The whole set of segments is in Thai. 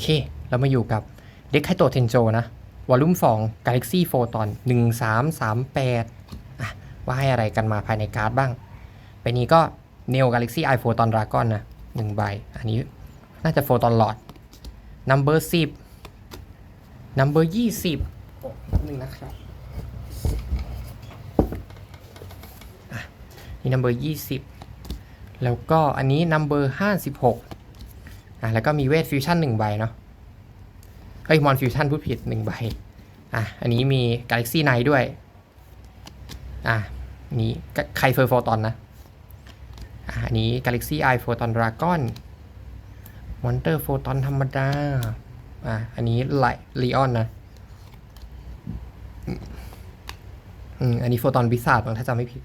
เค เรามาอยู่กับเด็กไคโตเทนโจนะ วอลลุ่ม2 Galaxy Photon 1338อะว่าให้อะไรกันมาภายในการ์ดบ้าง ไปนี้ก็ Neo Galaxy Eye Photon Dragon นะหนึ่งใบ อันนี้น่าจะ Photon Lord Number 10 Number 20โอ้หนึ่งนะครับอะนี่ Number 20 แล้วก็อันนี้ Number 56 อะแล้วก็มีเวทฟิวชั่นหนึ่งใบเนาะเฮ้ยมอนฟิวชั่นพูดผิดหนึ่งใบอะอันนี้มี Galaxy Knight ด้วยอะอันนี้ไคเฟอร์โฟตอนนะอะอันนี้ Galaxy Eye Photon Dragon Monster Photon ธรรมดาอะอันนี้ไลลีออนนะอืมอันนี้โฟตอนวิสาดบางถ้าจำไม่ผิด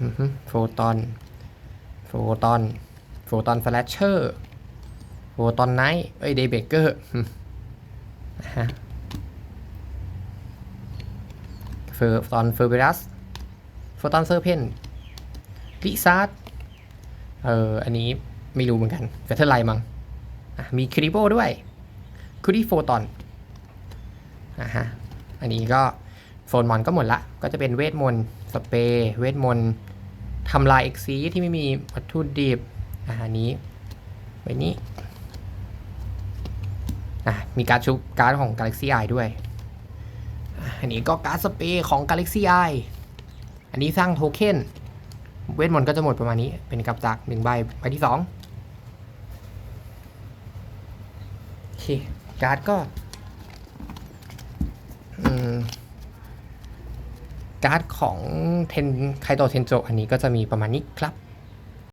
อือฮึโฟตอน โฟตอน โฟตอนแฟลชเชอร์โฟตอนไนท์เอ้ยเดย์เบเกอร์นะฮะเฟอร์ตอนเฟอร์เบรัสโฟตอนเซอร์เพนลิซาร์ดเอออันนี้ไม่รู้เหมือนกันแฟเทอร์ไลมั้งมีคริโบด้วยคูดี้โฟตอนอะฮะอันนี้ก็โฟนมอนก็หมดละ ก็จะเป็นเวทมนต์สเปรย์เวทมนต์ทำลายเอ็กซีที่ไม่มีวัตถุดิบ อันนี้ใบนี้อะมีการดชุบการ์ดของ Galaxy Eye ด้วย อันนี้ก็การ์ดสเปรย์ของ Galaxy Eye อันนี้สร้างโทเค็นเวทมนต์ก็จะหมดประมาณนี้ เป็นกับจากหนึ่งใบใบที่สองโอเคการ์ดก็การ์ดของเทนไคโตเทนโจอันนี้ก็จะมีประมาณนี้ครับ